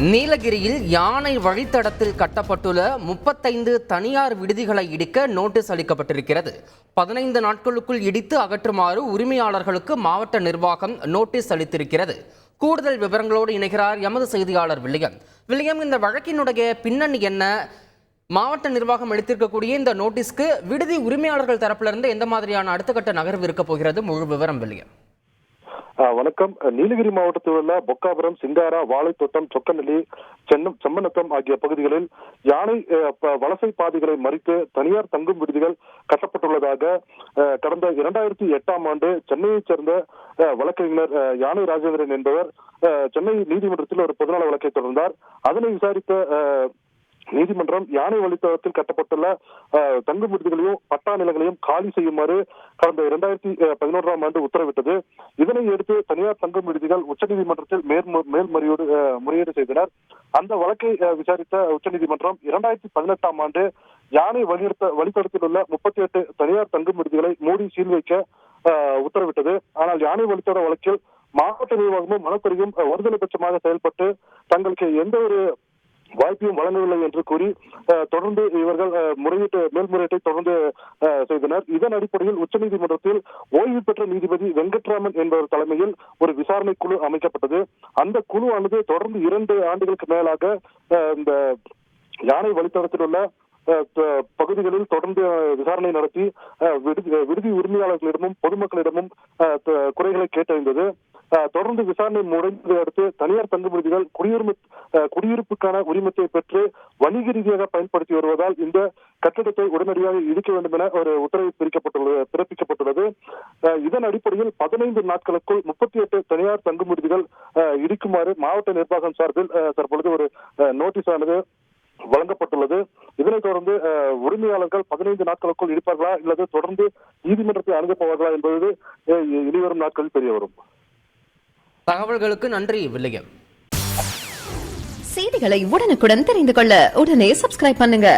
நீலகிரியில் யானை வழித்தடத்தில் கட்டப்பட்டுள்ள முப்பத்தைந்து தனியார் விடுதிகளை இடிக்க நோட்டீஸ் அளிக்கப்பட்டிருக்கிறது. பதினைந்து நாட்களுக்குள் இடித்து அகற்றுமாறு உரிமையாளர்களுக்கு மாவட்ட நிர்வாகம் நோட்டீஸ் அளித்திருக்கிறது. கூடுதல் விவரங்களோடு இணைகிறார் எமது செய்தியாளர் வில்லியம். வில்லியம் இந்த வழக்கினுடைய பின்னணி என்ன? மாவட்ட நிர்வாகம் அளித்திருக்கக்கூடிய இந்த நோட்டீஸ்க்கு விடுதி உரிமையாளர்கள் தரப்பிலிருந்து எந்த மாதிரியான அடுத்த கட்ட நகர்வு இருக்க போகிறது? முழு விவரம் வில்லியம். வணக்கம். நீலகிரி மாவட்டத்தில் உள்ள பொக்காபுரம் சிங்காரா வாழைத்தோட்டம் சொக்கநெல்லி சென்னம் செம்மநத்தம் ஆகிய பகுதிகளில் யானை வலசை பாதைகளை மறித்து தனியார் தங்கும் விடுதிகள் கட்டப்பட்டுள்ளதாக கடந்த இரண்டாயிரத்தி எட்டாம் ஆண்டு சென்னையைச் சேர்ந்த வழக்கறிஞர் யானை ராஜேந்திரன் என்பவர் சென்னை நீதிமன்றத்தில் ஒரு பொதுநல வழக்கை தொடர்ந்தார். அதனை விசாரித்த நீதிமன்றம் யானை வழித்தடத்தில் கட்டப்பட்டுள்ள தங்கும் விடுதிகளையும் பட்டா நிலங்களையும் காலி செய்யுமாறு கடந்த இரண்டாயிரத்தி பதினோராம் ஆண்டு உத்தரவிட்டது. இதனை அடுத்து தனியார் தங்கும் விடுதிகள் உச்சநீதிமன்றத்தில் மேல்மு- மேல்முறையீடு முறையீடு செய்தனர். அந்த வழக்கை விசாரித்த உச்சநீதிமன்றம் இரண்டாயிரத்தி பதினெட்டாம் ஆண்டு யானை வழித்த வழித்தடத்தில் உள்ள முப்பத்தி எட்டு தனியார் தங்கும் விடுதிகளை மூடி சீல் வைக்க உத்தரவிட்டது. ஆனால் யானை வழித்தட வழக்கில் மாவட்ட நிர்வாகமும் மனக்குறையும் ஒருதலை பட்சமாக செயல்பட்டு தங்களுக்கு எந்த ஒரு வாய்ப்பையும் வழங்கவில்லை என்று கூறி தொடர்ந்து இவர்கள் முறையீட்டு மேல்முறையீட்டை தொடர்ந்து செய்தனர். இதன் அடிப்படையில் உச்சநீதிமன்றத்தில் ஓய்வு பெற்ற நீதிபதி வெங்கட்ராமன் என்பவர் தலைமையில் ஒரு விசாரணை குழு அமைக்கப்பட்டது. அந்த குழுவானது தொடர்ந்து இரண்டு ஆண்டுகளுக்கு மேலாக இந்த யானை வழித்தடத்தில் உள்ள பகுதிகளில் தொடர்ந்து விசாரணை நடத்தி விடுதி உரிமையாளர்களிடமும் பொதுமக்களிடமும் குறைகளை கேட்டறிந்தது. தொடர்ந்து விசாரணை முடிந்ததை அடுத்து தனியார் தங்குமிடுதிகள் குடியுரிமை குடியிருப்புக்கான உரிமத்தை பெற்று வணிக ரீதியாக பயன்படுத்தி வருவதால் இந்த கட்டிடத்தை உடனடியாக இடிக்க வேண்டும் என ஒரு உத்தரவு பிரிக்கப்பட்டுள்ளது பிறப்பிக்கப்பட்டுள்ளது. இதன் அடிப்படையில் பதினைந்து நாட்களுக்குள் முப்பத்தி எட்டு தனியார் தங்கும் அஹ், இடிக்குமாறு மாவட்ட நிர்வாகம் சார்பில் அஹ், தற்பொழுது ஒரு அஹ், நோட்டீஸ் ஆனது வழங்கப்பட்டுள்ளது. இதனைத் தொடர்ந்து அஹ், உரிமையாளர்கள் பதினைந்து நாட்களுக்குள் இருப்பார்களா அல்லது தொடர்ந்து நீதிமன்றத்தை அணுகப் போவார்களா என்பது அஹ், இனிவரும் நாட்களில் தெரிய வரும் தகவல்களுக்கு நன்றி வில்லியம். செய்திகளை உடனுக்குடன் தெரிந்து கொள்ள உடனே சப்ஸ்கிரைப் பண்ணுங்க.